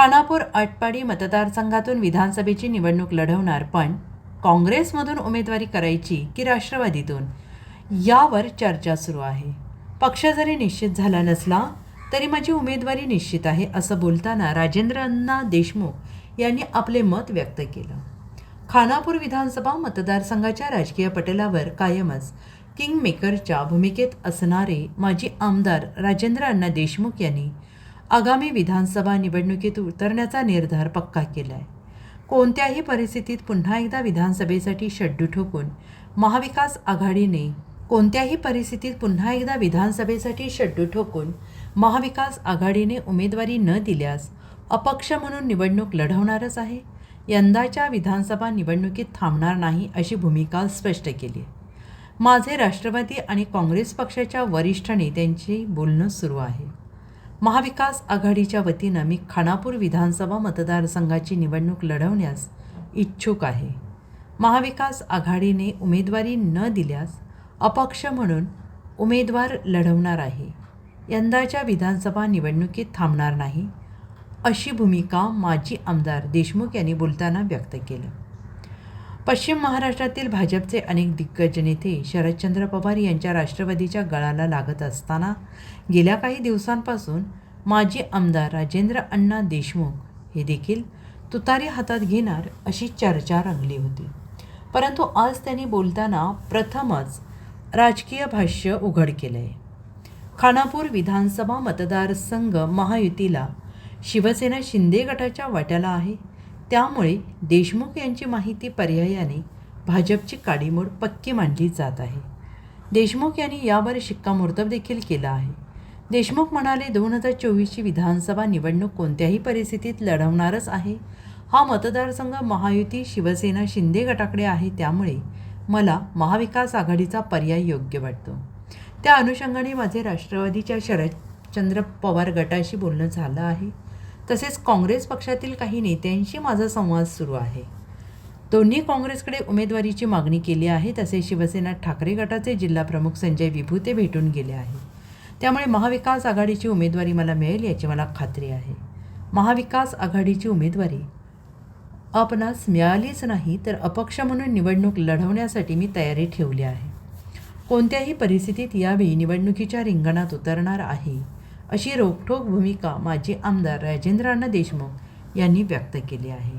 खानापूर आटपाडी मतदारसंघातून विधानसभेची निवडणूक लढवणार पण काँग्रेसमधून उमेदवारी करायची की राष्ट्रवादीतून? यावर चर्चा सुरू आहे. पक्ष जरी निश्चित झाला नसला तरी माझी उमेदवारी निश्चित आहे असं बोलताना राजेंद्र अण्णा देशमुख यांनी आपले मत व्यक्त केलं. खानापूर विधानसभा मतदारसंघाच्या राजकीय पटलावर कायमच किंगमेकरच्या भूमिकेत असणारे माजी आमदार राजेंद्र अण्णा देशमुख यांनी आगामी विधानसभा निवडणुकीत उतरण्याचा निर्धार पक्का केला आहे कोणत्याही परिस्थितीत पुन्हा एकदा विधानसभेसाठी शड्डू ठोकून महाविकास आघाडीने कोणत्याही परिस्थितीत पुन्हा एकदा विधानसभेसाठी शड्डू ठोकून महाविकास आघाडीने उमेदवारी न दिल्यास अपक्ष म्हणून निवडणूक लढवणारच आहे. यंदाच्या विधानसभा निवडणुकीत थांबणार नाही अशी भूमिका स्पष्ट केली. माझे राष्ट्रवादी आणि काँग्रेस पक्षाच्या वरिष्ठ नेत्यांची बोलणं सुरू आहे. महाविकास आघाडीच्या वतीनं मी खानापूर विधानसभा मतदारसंघाची निवडणूक लढवण्यास इच्छुक आहे. महाविकास आघाडीने उमेदवारी न दिल्यास अपक्ष म्हणून उमेदवार लढवणार आहे. यंदाच्या विधानसभा निवडणुकीत थांबणार नाही अशी भूमिका माजी आमदार देशमुख यांनी बोलताना व्यक्त केलं. पश्चिम महाराष्ट्रातील भाजपचे अनेक दिग्गज नेते शरदचंद्र पवार यांच्या राष्ट्रवादीच्या गळाला लागत असताना गेल्या काही दिवसांपासून माजी आमदार राजेंद्र अण्णा देशमुख हे देखील तुतारी हातात घेणार अशी चर्चा रंगली होती. परंतु आज त्यांनी बोलताना प्रथमच राजकीय भाष्य उघड केलं आहे खानापूर विधानसभा मतदारसंघ महायुतीला शिवसेना शिंदे गटाच्या वाट्याला आहे. त्यामुळे देशमुख यांची माहिती पर्यायाने भाजपची काडीमोड पक्की मांडली जात आहे. देशमुख यांनी यावर शिक्कामोर्तब देखील केला आहे. देशमुख म्हणाले दोन हजार चोवीसची विधानसभा निवडणूक कोणत्याही परिस्थितीत लढवणारच आहे. हा मतदारसंघ महायुती शिवसेना शिंदे गटाकडे आहे त्यामुळे मला महाविकास आघाडीचा पर्याय योग्य वाटतो. त्या अनुषंगाने माझे राष्ट्रवादीच्या शरदचंद्र पवार गटाशी बोलणं झालं आहे. तसेच काँग्रेस पक्षातील काही नेत्यांशी माझा संवाद सुरू आहे. दोन्ही काँग्रेसकडे उमेदवारीची मागणी केली आहे तसेच शिवसेना ठाकरे गटाचे जिल्हाप्रमुख संजय विभूते भेटून गेले आहे. त्यामुळे महाविकास आघाडीची उमेदवारी मला मिळेल याची मला खात्री आहे. महाविकास आघाडीची उमेदवारी? आपणास मिळालीच नाही तर अपक्ष म्हणून निवडणूक लढवण्यासाठी मी तयारी ठेवली आहे. कोणत्याही परिस्थितीत यावेळी निवडणुकीच्या रिंगणात उतरणार आहे. अशी रोखठोक भूमिका माजी आमदार राजेंद्र अण्णा देशमुख यांनी व्यक्त केली आहे.